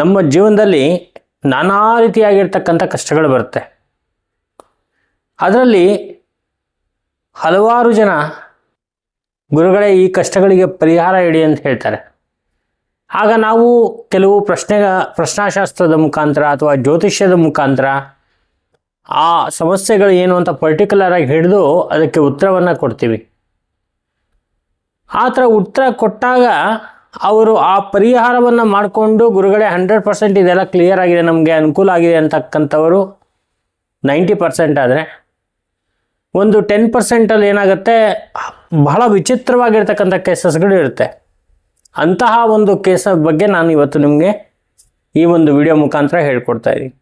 ನಮ್ಮ ಜೀವನದಲ್ಲಿ ನಾನಾ ರೀತಿಯಾಗಿರ್ತಕ್ಕಂಥ ಕಷ್ಟಗಳು ಬರುತ್ತೆ. ಅದರಲ್ಲಿ ಹಲವಾರು ಜನ ಗುರುಗಳೇ ಈ ಕಷ್ಟಗಳಿಗೆ ಪರಿಹಾರ ಇಡಿ ಅಂತ ಹೇಳ್ತಾರೆ. ಆಗ ನಾವು ಕೆಲವು ಪ್ರಶ್ನೆ, ಪ್ರಶ್ನಾಶಾಸ್ತ್ರದ ಮುಖಾಂತರ ಅಥವಾ ಜ್ಯೋತಿಷ್ಯದ ಮುಖಾಂತರ ಆ ಸಮಸ್ಯೆಗಳು ಏನು ಅಂತ ಪರ್ಟಿಕ್ಯುಲರ್ ಆಗಿ ಹಿಡಿದು ಅದಕ್ಕೆ ಉತ್ತರವನ್ನು ಕೊಡ್ತೀವಿ. ಆ ಥರ ಉತ್ತರ ಕೊಟ್ಟಾಗ ಅವರು ಆ ಪರಿಹಾರವನ್ನು ಮಾಡಿಕೊಂಡು ಗುರುಗಳೇ ಹಂಡ್ರೆಡ್ ಪರ್ಸೆಂಟ್ ಇದೆಲ್ಲ ಕ್ಲಿಯರ್ ಆಗಿದೆ, ನಮಗೆ ಅನುಕೂಲ ಆಗಿದೆ ಅಂತಕ್ಕಂಥವರು ನೈಂಟಿ ಪರ್ಸೆಂಟ್ ಆದರೆ ಒಂದು ಟೆನ್ ಪರ್ಸೆಂಟಲ್ಲಿ ಏನಾಗುತ್ತೆ, ಬಹಳ ವಿಚಿತ್ರವಾಗಿರ್ತಕ್ಕಂಥ ಕೇಸಸ್ಗಳು ಇರುತ್ತೆ. ಅಂತಹ ಒಂದು ಕೇಸ ಬಗ್ಗೆ ನಾನು ಇವತ್ತು ನಿಮಗೆ ಈ ಒಂದು ವಿಡಿಯೋ ಮುಖಾಂತರ ಹೇಳ್ಕೊಡ್ತಾ ಇದ್ದೀನಿ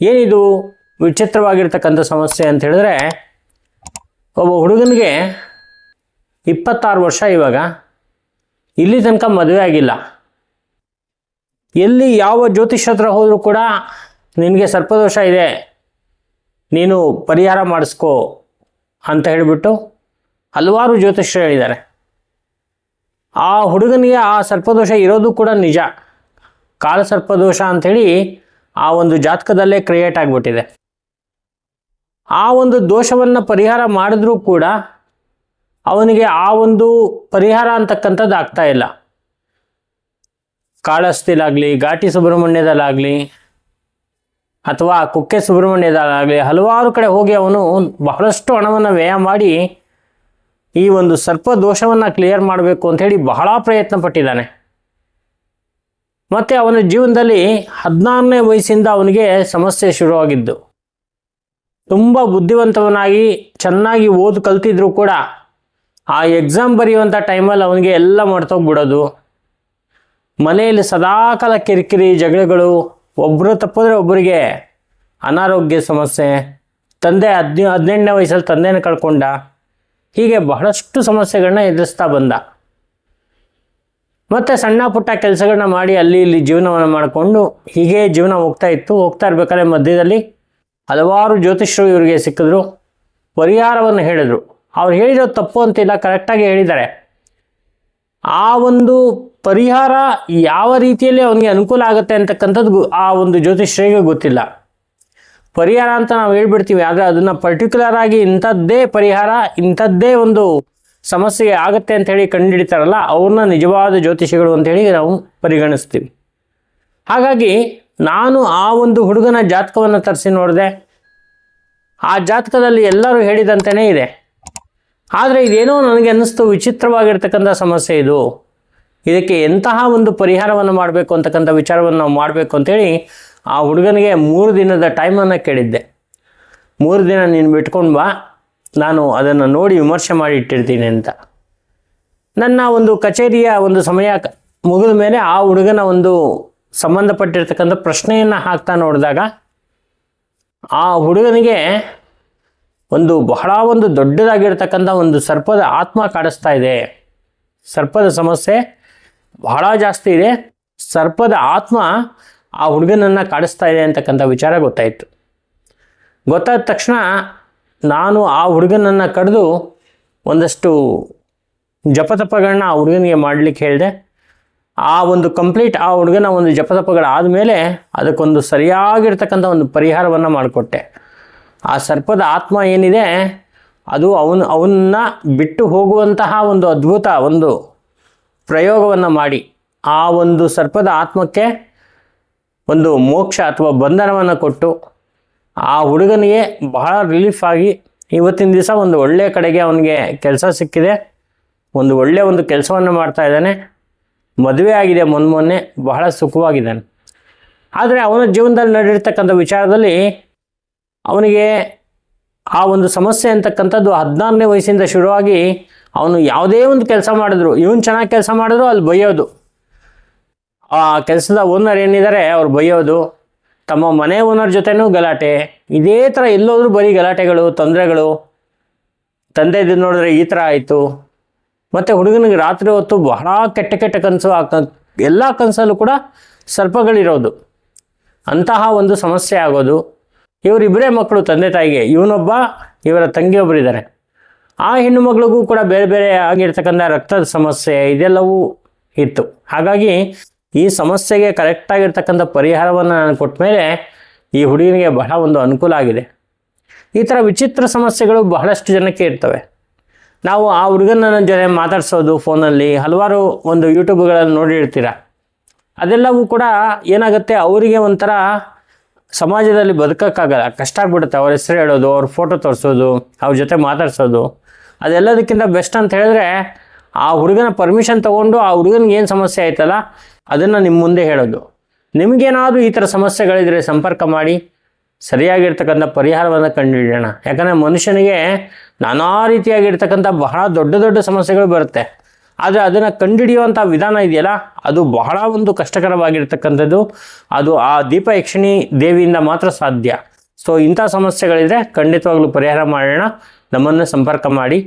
ಏನಿದು ವಿಚಿತ್ರವಾಗಿರ್ತಕ್ಕಂಥ ಸಮಸ್ಯೆ ಅಂತ ಹೇಳಿದ್ರೆ, ಒಬ್ಬ ಹುಡುಗನಿಗೆ ಇಪ್ಪತ್ತಾರು ವರ್ಷ ಇವಾಗ. ಇಲ್ಲಿ ತನಕ ಮದುವೆ ಆಗಿಲ್ಲ. ಎಲ್ಲಿ ಯಾವ ಜ್ಯೋತಿಷ್ ಹತ್ರ ಹೋದರೂ ಕೂಡ ನಿನಗೆ ಸರ್ಪದೋಷ ಇದೆ. ನೀನು ಪರಿಹಾರ ಮಾಡಿಸ್ಕೋ ಅಂತ ಹೇಳಿಬಿಟ್ಟು ಹಲವಾರು ಜ್ಯೋತಿಷ್ಯರು ಹೇಳಿದ್ದಾರೆ ಆ ಹುಡುಗನಿಗೆ ಆ ಸರ್ಪದೋಷ ಇರೋದು ಕೂಡ ನಿಜ. ಕಾಲ ಸರ್ಪದೋಷ ಅಂಥೇಳಿ ಆ ಒಂದು ಜಾತಕದಲ್ಲೇ ಕ್ರಿಯೇಟ್ ಆಗಿಬಿಟ್ಟಿದೆ. ಆ ಒಂದು ದೋಷವನ್ನು ಪರಿಹಾರ ಮಾಡಿದ್ರೂ ಕೂಡ ಅವನಿಗೆ ಆ ಒಂದು ಪರಿಹಾರ ಅಂತಕ್ಕಂಥದ್ದು ಆಗ್ತಾ ಇಲ್ಲ. ಕಾಳಸ್ತಿಲಾಗಲಿ ಘಾಟಿ ಸುಬ್ರಹ್ಮಣ್ಯದಲ್ಲಾಗಲಿ, ಅಥವಾ ಕುಕ್ಕೆ ಸುಬ್ರಹ್ಮಣ್ಯದಲ್ಲಾಗಲಿ, ಹಲವಾರು ಕಡೆ ಹೋಗಿ ಅವನು ಬಹಳಷ್ಟು ಹಣವನ್ನು ವ್ಯಯ ಮಾಡಿ ಈ ಒಂದು ಸರ್ಪ ದೋಷವನ್ನು ಕ್ಲಿಯರ್ ಮಾಡಬೇಕು ಅಂಥೇಳಿ ಬಹಳ ಪ್ರಯತ್ನ ಪಟ್ಟಿದ್ದಾನೆ. ಮತ್ತು ಅವನ ಜೀವನದಲ್ಲಿ ಹದಿನಾರನೇ ವಯಸ್ಸಿಂದ ಅವನಿಗೆ ಸಮಸ್ಯೆ ಶುರುವಾಗಿದ್ದು. ತುಂಬ ಬುದ್ಧಿವಂತವನಾಗಿ ಚೆನ್ನಾಗಿ ಓದು ಕಲ್ತಿದ್ರು ಕೂಡ ಆ ಎಕ್ಸಾಮ್ ಬರೆಯುವಂಥ ಟೈಮಲ್ಲಿ ಅವನಿಗೆ ಎಲ್ಲ ಮಾಡ್ತೋಗ್ಬಿಡೋದು. ಮನೆಯಲ್ಲಿ ಸದಾಕಾಲ ಕಿರಿಕಿರಿ, ಜಗಳಗಳು ಒಬ್ಬರು ತಪ್ಪಿದ್ರೆ ಒಬ್ಬರಿಗೆ ಅನಾರೋಗ್ಯ ಸಮಸ್ಯೆ, ತಂದೆ ಹದಿನ, ಹದಿನೆಂಟನೇ ವಯಸ್ಸಲ್ಲಿ ತಂದೆನ ಕಳ್ಕೊಂಡ, ಹೀಗೆ ಬಹಳಷ್ಟು ಸಮಸ್ಯೆಗಳನ್ನ ಎದುರಿಸ್ತಾ ಬಂದ. ಮತ್ತು ಸಣ್ಣ ಪುಟ್ಟ ಕೆಲಸಗಳನ್ನ ಮಾಡಿ ಅಲ್ಲಿ ಇಲ್ಲಿ ಜೀವನವನ್ನು ಮಾಡಿಕೊಂಡು ಹೀಗೆ ಜೀವನ ಹೋಗ್ತಾ ಇತ್ತು. ಹೋಗ್ತಾ ಇರ್ಬೇಕಾದ್ರೆ ಮಧ್ಯದಲ್ಲಿ ಹಲವಾರು ಜ್ಯೋತಿಷ್ಯರು ಇವರಿಗೆ ಸಿಕ್ಕಿದ್ರು. ಪರಿಹಾರವನ್ನು ಹೇಳಿದರು. ಅವ್ರು ಹೇಳಿರೋ ತಪ್ಪು ಅಂತಿಲ್ಲ ಕರೆಕ್ಟಾಗಿ ಹೇಳಿದ್ದಾರೆ. ಆ ಒಂದು ಪರಿಹಾರ ಯಾವ ರೀತಿಯಲ್ಲಿ ಅವನಿಗೆ ಅನುಕೂಲ ಆಗುತ್ತೆ ಅಂತಕ್ಕಂಥದ್ದು ಆ ಒಂದು ಜ್ಯೋತಿಷ್ಯರಿಗೆ ಗೊತ್ತಿಲ್ಲ. ಪರಿಹಾರ ಅಂತ ನಾವು ಹೇಳ್ಬಿಡ್ತೀವಿ, ಆದರೆ ಅದನ್ನು ಪರ್ಟಿಕ್ಯುಲರ್ ಆಗಿ ಇಂಥದ್ದೇ ಪರಿಹಾರ, ಇಂಥದ್ದೇ ಒಂದು ಸಮಸ್ಯೆ ಆಗುತ್ತೆ ಅಂತ ಹೇಳಿ ಕಂಡುಹಿಡಿತಾರಲ್ಲ ಅವ್ರನ್ನ ನಿಜವಾದ ಜ್ಯೋತಿಷಿಗಳು ಅಂತೇಳಿ ನಾವು ಪರಿಗಣಿಸ್ತೀವಿ. ಹಾಗಾಗಿ ನಾನು ಆ ಒಂದು ಹುಡುಗನ ಜಾತಕವನ್ನು ತರಿಸಿ ನೋಡಿದೆ, ಆ ಜಾತಕದಲ್ಲಿ ಎಲ್ಲರೂ ಹೇಳಿದಂತೆಯೇ ಇದೆ. ಆದರೆ ಇದೇನೋ ನನಗೆ ಅನ್ನಿಸ್ತು, ವಿಚಿತ್ರವಾಗಿರ್ತಕ್ಕಂಥ ಸಮಸ್ಯೆ ಇದು. ಇದಕ್ಕೆ ಎಂತಹ ಒಂದು ಪರಿಹಾರವನ್ನು ಮಾಡಬೇಕು ಅಂತಕ್ಕಂಥ ವಿಚಾರವನ್ನು ನಾವು ಮಾಡಬೇಕು ಅಂತೇಳಿ ಆ ಹುಡುಗನಿಗೆ ಮೂರು ದಿನದ ಟೈಮನ್ನು ಕೇಳಿದ್ದೆ. ಮೂರು ದಿನ ನೀನು ಬಿಟ್ಕೊಂಡು ಬಾ, ನಾನು ಅದನ್ನು ನೋಡಿ ವಿಮರ್ಶೆ ಮಾಡಿ ಇಟ್ಟಿರ್ತೀನಿ ಅಂತ. ನನ್ನ ಒಂದು ಕಚೇರಿಯ ಒಂದು ಸಮಯ ಮುಗಿದ ಮೇಲೆ ಆ ಹುಡುಗನ ಒಂದು ಸಂಬಂಧಪಟ್ಟಿರ್ತಕ್ಕಂಥ ಪ್ರಶ್ನೆಯನ್ನು ಹಾಕ್ತಾ ನೋಡಿದಾಗ ಆ ಹುಡುಗನಿಗೆ ಒಂದು ಬಹಳ ಒಂದು ದೊಡ್ಡದಾಗಿರ್ತಕ್ಕಂಥ ಒಂದು ಸರ್ಪದ ಆತ್ಮ ಕಾಡಿಸ್ತಾ ಇದೆ. ಸರ್ಪದ ಸಮಸ್ಯೆ ಬಹಳ ಜಾಸ್ತಿ ಇದೆ. ಸರ್ಪದ ಆತ್ಮ ಆ ಹುಡುಗನನ್ನು ಕಾಡಿಸ್ತಾ ಇದೆ ಅಂತಕ್ಕಂಥ ವಿಚಾರ ಗೊತ್ತಾಯಿತು. ಗೊತ್ತಾದ ತಕ್ಷಣ ನಾನು ಆ ಹುಡುಗನನ್ನು ಕಡಿದು ಒಂದಷ್ಟು ಜಪತಪಗಳನ್ನ ಆ ಹುಡುಗನಿಗೆ ಮಾಡಲಿಕ್ಕೆ ಹೇಳಿದೆ. ಆ ಒಂದು ಕಂಪ್ಲೀಟ್ ಆ ಹುಡುಗನ ಒಂದು ಜಪತಪಗಳಾದ ಮೇಲೆ ಅದಕ್ಕೊಂದು ಸರಿಯಾಗಿರ್ತಕ್ಕಂಥ ಒಂದು ಪರಿಹಾರವನ್ನು ಮಾಡಿಕೊಟ್ಟೆ. ಆ ಸರ್ಪದ ಆತ್ಮ ಏನಿದೆ? ಅದು ಅವನು, ಅವನ್ನ ಬಿಟ್ಟು ಹೋಗುವಂತಹ ಒಂದು ಅದ್ಭುತ ಒಂದು ಪ್ರಯೋಗವನ್ನು ಮಾಡಿ. ಆ ಒಂದು ಸರ್ಪದ ಆತ್ಮಕ್ಕೆ ಒಂದು ಮೋಕ್ಷ ಅಥವಾ ಬಂಧನವನ್ನು ಕೊಟ್ಟು ಆ ಹುಡುಗನಿಗೆ ಬಹಳ ರಿಲೀಫ್ ಆಗಿ ಇವತ್ತಿನ ದಿವಸ ಒಂದು ಒಳ್ಳೆಯ ಕಡೆಗೆ ಅವನಿಗೆ ಕೆಲಸ ಸಿಕ್ಕಿದೆ. ಒಂದು ಒಳ್ಳೆಯ ಒಂದು ಕೆಲಸವನ್ನು ಮಾಡ್ತಾ ಇದ್ದಾನೆ. ಮದುವೆ ಆಗಿದೆ ಮೊನ್ನೆ ಮೊನ್ನೆ ಬಹಳ ಸುಖವಾಗಿದ್ದಾನೆ. ಆದರೆ ಅವನ ಜೀವನದಲ್ಲಿ ನಡೆದಿರ್ತಕ್ಕಂಥ ವಿಚಾರದಲ್ಲಿ ಅವನಿಗೆ ಆ ಒಂದು ಸಮಸ್ಯೆ ಅಂತಕ್ಕಂಥದ್ದು ಹದಿನಾರನೇ ವಯಸ್ಸಿಂದ ಶುರುವಾಗಿ ಅವನು ಯಾವುದೇ ಒಂದು ಕೆಲಸ ಮಾಡಿದ್ರು, ಇವನು ಚೆನ್ನಾಗಿ ಕೆಲಸ ಮಾಡಿದ್ರು, ಅಲ್ಲಿ ಬೈಯೋದು. ಆ ಕೆಲಸದ ಓನರ್ ಏನಿದ್ದಾರೆ ಅವ್ರು ಬೈಯೋದು, ತಮ್ಮ ಮನೆ ಓನರ್ ಜೊತೆನೂ ಗಲಾಟೆ, ಇದೇ ಥರ ಎಲ್ಲೋದ್ರೂ ಬರೀ ಗಲಾಟೆಗಳು, ತೊಂದರೆಗಳು. ತಂದೆದು ನೋಡಿದ್ರೆ ಈ ಥರ ಆಯಿತು. ಮತ್ತು ಹುಡುಗನಿಗೆ ರಾತ್ರಿ ಹೊತ್ತು ಬಹಳ ಕೆಟ್ಟ ಕೆಟ್ಟ ಕನಸು ಆ ಎಲ್ಲ ಕನಸಲ್ಲೂ ಕೂಡ ಸರ್ಪಗಳಿರೋದು. ಅಂತಹ ಒಂದು ಸಮಸ್ಯೆ ಆಗೋದು. ಇವರಿಬ್ಬರೇ ಮಕ್ಕಳು ತಂದೆ ತಾಯಿಗೆ, ಇವನೊಬ್ಬ, ಇವರ ತಂಗಿಯೊಬ್ಬರಿದ್ದಾರೆ ಆ ಹೆಣ್ಣು ಮಗಳಿಗೂ ಕೂಡ ಬೇರೆ ಬೇರೆ ಆಗಿರ್ತಕ್ಕಂಥ ರಕ್ತದ ಸಮಸ್ಯೆ ಇದೆಲ್ಲವೂ ಇತ್ತು. ಹಾಗಾಗಿ ಈ ಸಮಸ್ಯೆಗೆ ಕರೆಕ್ಟಾಗಿರ್ತಕ್ಕಂಥ ಪರಿಹಾರವನ್ನು ನಾನು ಕೊಟ್ಟ ಮೇಲೆ ಈ ಹುಡುಗನಿಗೆ ಬಹಳ ಒಂದು ಅನುಕೂಲ ಆಗಿದೆ. ಈ ಥರ ವಿಚಿತ್ರ ಸಮಸ್ಯೆಗಳು ಬಹಳಷ್ಟು ಜನಕ್ಕೆ ಇರ್ತವೆ. ನಾವು ಆ ಹುಡುಗನ ಜೊತೆ ಮಾತಾಡಿಸೋದು, ಫೋನಲ್ಲಿ ಹಲವಾರು ಒಂದು ಯೂಟ್ಯೂಬ್ಗಳನ್ನು ನೋಡಿರ್ತೀರ. ಅದೆಲ್ಲವೂ ಕೂಡ ಏನಾಗುತ್ತೆ, ಅವರಿಗೆ ಒಂಥರ ಸಮಾಜದಲ್ಲಿ ಬದುಕೋಕ್ಕಾಗಲ್ಲ, ಕಷ್ಟ ಆಗ್ಬಿಡುತ್ತೆ. ಅವ್ರ ಹೆಸರು ಹೇಳೋದು, ಅವ್ರ ಫೋಟೋ ತೋರಿಸೋದು, ಅವ್ರ ಜೊತೆ ಮಾತಾಡ್ಸೋದು. ಅದೆಲ್ಲದಕ್ಕಿಂತ ಬೆಸ್ಟ್ ಅಂತ ಹೇಳಿದ್ರೆ, ಆ ಹುಡುಗನ ಪರ್ಮಿಷನ್ ತೊಗೊಂಡು ಆ ಹುಡುಗನಿಗೆ ಏನು ಸಮಸ್ಯೆ ಆಯ್ತಲ್ಲ, ಅದನ್ನು ನಿಮ್ಮ ಮುಂದೆ ಹೇಳೋದು. ನಿಮಗೇನಾದರೂ ಈ ಥರ ಸಮಸ್ಯೆಗಳಿದ್ರೆ ಸಂಪರ್ಕ ಮಾಡಿ, ಸರಿಯಾಗಿರ್ತಕ್ಕಂಥ ಪರಿಹಾರವನ್ನು ಕಂಡುಹಿಡಿಯೋಣ. ಯಾಕಂದರೆ ಮನುಷ್ಯನಿಗೆ ನಾನಾ ರೀತಿಯಾಗಿರ್ತಕ್ಕಂಥ ಬಹಳ ದೊಡ್ಡ ದೊಡ್ಡ ಸಮಸ್ಯೆಗಳು ಬರುತ್ತೆ. ಆದರೆ ಅದನ್ನು ಕಂಡುಹಿಡಿಯುವಂಥ ವಿಧಾನ ಇದೆಯಲ್ಲ, ಅದು ಬಹಳ ಒಂದು ಕಷ್ಟಕರವಾಗಿರ್ತಕ್ಕಂಥದ್ದು. ಅದು ಆ ದೀಪ ಯಕ್ಷಿಣಿ ದೇವಿಯಿಂದ ಮಾತ್ರ ಸಾಧ್ಯ. ಸೊ ಇಂಥ ಸಮಸ್ಯೆಗಳಿದ್ರೆ ಖಂಡಿತವಾಗ್ಲೂ ಪರಿಹಾರ ಮಾಡೋಣ. ನಮ್ಮನ್ನು ಸಂಪರ್ಕ ಮಾಡಿ.